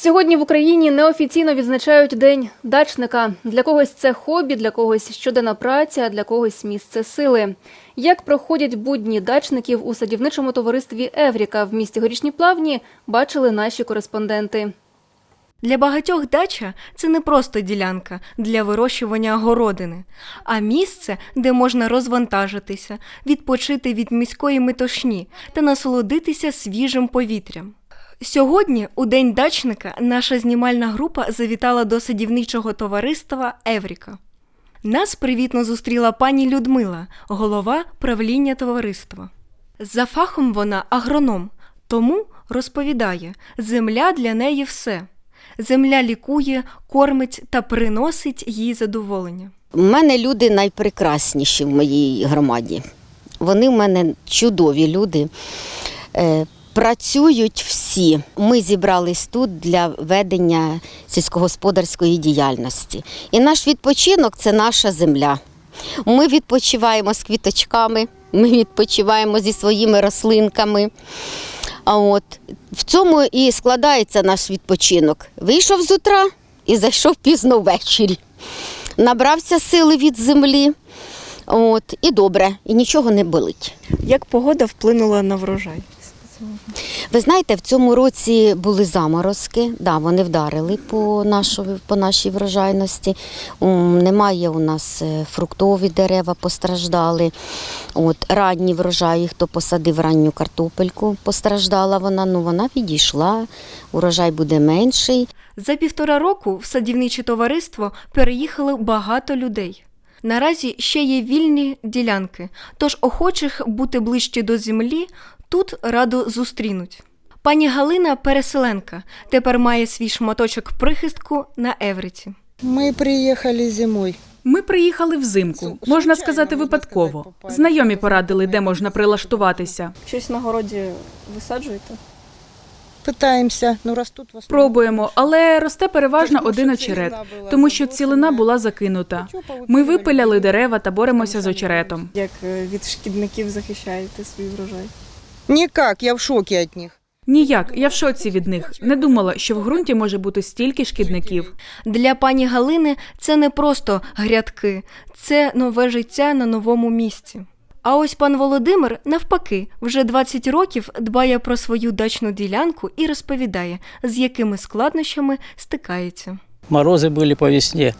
Сьогодні в Україні неофіційно відзначають День дачника. Для когось це хобі, для когось щоденна праця, а для когось місце сили. Як проходять будні дачників у садівничому товаристві Евріка в місті Горішні Плавні, бачили наші кореспонденти. Для багатьох дача це не просто ділянка для вирощування городини, а місце, де можна розвантажитися, відпочити від міської метушні та насолодитися свіжим повітрям. Сьогодні, у день дачника, наша знімальна група завітала до садівничого товариства Евріка. Нас привітно зустріла пані Людмила, голова правління товариства. За фахом вона агроном, тому розповідає, земля для неї все. Земля лікує, кормить та приносить їй задоволення. У мене люди найпрекрасніші в моїй громаді. Вони в мене чудові люди. Працюють всі. Ми зібрались тут для ведення сільськогосподарської діяльності. І наш відпочинок це наша земля. Ми відпочиваємо з квіточками, ми відпочиваємо зі своїми рослинками. А от в цьому і складається наш відпочинок. Вийшов з утра і зайшов пізно ввечері. Набрався сили від землі. От, і добре, і нічого не болить. Як погода вплинула на врожай? Ви знаєте, в цьому році були заморозки, да, вони вдарили по, нашу, по нашій врожайності. Немає у нас е, фруктові дерева, постраждали. От, ранні врожаї, хто посадив ранню картопельку, постраждала вона, ну вона відійшла, урожай буде менший. За півтора року в садівниче товариство переїхали багато людей. Наразі ще є вільні ділянки, тож охочих бути ближче до землі тут радо зустрінуть. Пані Галина переселенка, тепер має свій шматочок прихистку на Евриці. Мы приехали зимой. Ми приїхали взимку, можна сказати, випадково. Знайомі порадили, де можна прилаштуватися. Щось на городі висаджуєте? Пытаемся, но растут в. Пробуємо, але росте переважно один очерет, тому що цілина була закинута. Ми випиляли дерева та боремося з очеретом. Як е, від шкідників захищаєте свій врожай? Никак, я в шоке от них. Ніяк, я в шоці від них. Не думала, що в ґрунті може бути стільки шкідників. Для пані Галини це не просто грядки, це нове життя на новому місці. А ось пан Володимир, навпаки, вже 20 років дбає про свою дачну ділянку і розповідає, з якими складнощами стикається. Морози були по весне.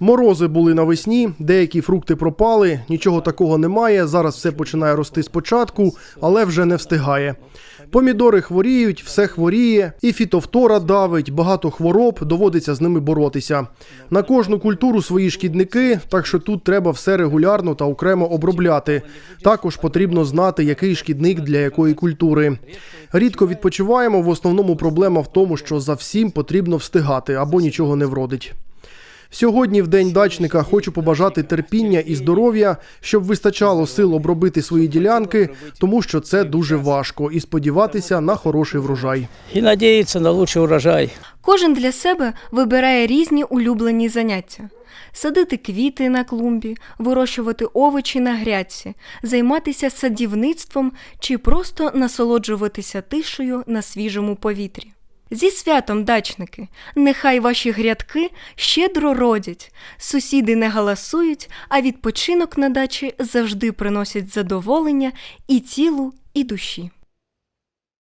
Морози були навесні, деякі фрукти пропали, нічого такого немає. Зараз все починає рости спочатку, але вже не встигає. Помідори хворіють, все хворіє, і фітовтора давить, багато хвороб, доводиться з ними боротися. На кожну культуру свої шкідники, так що тут треба все регулярно та окремо обробляти. Також потрібно знати, який шкідник для якої культури. Рідко відпочиваємо. В основному проблема в тому, що за всім потрібно встигати або нічого не вродить. Сьогодні, в день дачника, хочу побажати терпіння і здоров'я, щоб вистачало сил обробити свої ділянки, тому що це дуже важко, і сподіватися на хороший врожай. И надеяться на лучший урожай. Кожен для себе вибирає різні улюблені заняття: садити квіти на клумбі, вирощувати овочі на грядці, займатися садівництвом чи просто насолоджуватися тишею на свіжому повітрі. Зі святом, дачники, нехай ваші грядки щедро родять, сусіди не галасують, а відпочинок на дачі завжди приносять задоволення і тілу, і душі.